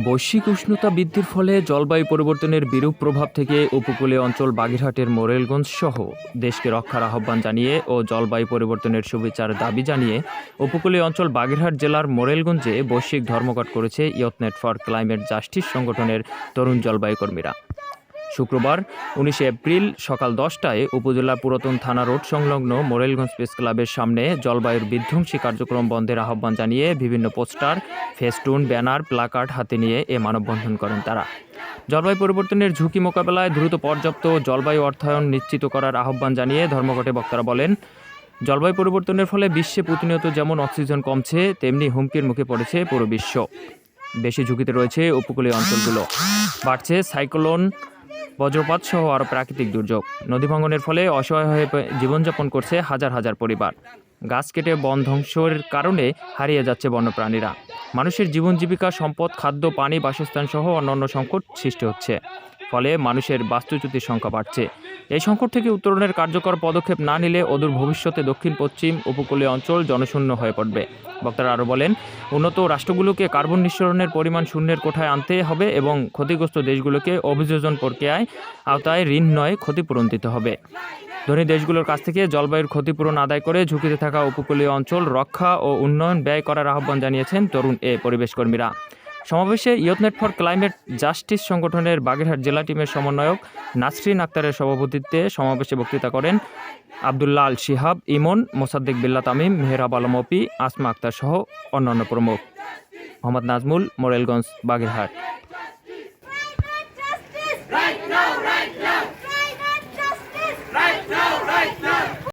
বৈশ্বিক উষ্ণতা বৃদ্ধির ফলে জলবায়ু পরিবর্তনের বিরূপ প্রভাব থেকে উপকূলীয় অঞ্চল বাগেরহাটের মোরেলগঞ্জ সহ দেশকে রক্ষার আহ্বান জানিয়ে ও জলবায়ু পরিবর্তনের সুবিচার দাবি জানিয়ে উপকূলীয় অঞ্চল বাগেরহাট জেলার মোরেলগঞ্জে বৈশ্বিক ধর্মঘট করেছে ইয়তনেট ফর ক্লাইমেট জাস্টিস সংগঠনের তরুণ জলবায়ু কর্মীরা শুক্রবার, উনিশে এপ্রিল সকাল দশটায় উপজেলা পুরাতন থানা রোড সংলগ্ন মোরেলগঞ্জ প্রেস ক্লাবের সামনে জলবায়ুর বিধ্বংসী কার্যক্রম বন্ধের আহ্বান জানিয়ে বিভিন্ন পোস্টার, ফেস্টুন, ব্যানার, প্লাকার্ড হাতে নিয়ে এ মানববন্ধন করেন তারা। জলবায়ু পরিবর্তনের ঝুঁকি মোকাবেলায় দ্রুত পর্যাপ্ত জলবায়ু অর্থায়ন নিশ্চিত করার আহ্বান জানিয়ে ধর্মঘটে বক্তারা বলেন, জলবায়ু পরিবর্তনের ফলে বিশ্বে প্রতিনিয়ত যেমন অক্সিজেন কমছে, তেমনি হুমকির মুখে পড়েছে পুরো বিশ্ব। বেশি ঝুঁকিতে রয়েছে উপকূলীয় অঞ্চলগুলো। বাড়ছে সাইক্লোন বজ্রপাত সহ আরও প্রাকৃতিক দুর্যোগ। নদী ভাঙনের ফলে অসহায় হয়ে জীবনযাপন করছে হাজার হাজার পরিবার। গাছ কেটে বন ধ্বংসের কারণে হারিয়ে যাচ্ছে বন্যপ্রাণীরা। মানুষের জীবন জীবিকা, সম্পদ, খাদ্য, পানি, বাসস্থান সহ অন্যান্য সংকট সৃষ্টি হচ্ছে। ফলে মানুষের বাস্তুচ্যুতির সংখ্যা বাড়ছে। এই সংকট থেকে উত্তরণের কার্যকর পদক্ষেপ না নিলে অদূর ভবিষ্যতে দক্ষিণ, পশ্চিম উপকূলীয় অঞ্চল জনশূন্য হয়ে পড়বে। বক্তারা আরও বলেন, উন্নত রাষ্ট্রগুলোকে কার্বন নিঃসরণের পরিমাণ শূন্যের কোঠায় আনতে হবে এবং ক্ষতিগ্রস্ত দেশগুলোকে অভিযোজন প্রক্রিয়ায় আওতায় ঋণ নয়, ক্ষতিপূরণ দিতে হবে। ধনী দেশগুলোর কাছ থেকে জলবায়ুর ক্ষতিপূরণ আদায় করে ঝুঁকিতে থাকা উপকূলীয় অঞ্চল রক্ষা ও উন্নয়ন ব্যয় করার আহ্বান জানিয়েছেন তরুণ এ পরিবেশ কর্মীরা সমাবেশে ইয়থনেট ফর ক্লাইমেট জাস্টিস সংগঠনের বাগেরহাট জেলা টিমের সমন্বয়ক নাসরিন আক্তারের সভাপতিত্বে সমাবেশে বক্তৃতা করেন আবদুল্লাহ আল শিহাব ইমন মোসাদ্দেক বিল্লা তামিম মেহরাব আলম অপি আসমা আক্তার সহ অন্যান্য প্রমুখ মোহাম্মদ নাজমুল মোরেলগঞ্জ বাগেরহাট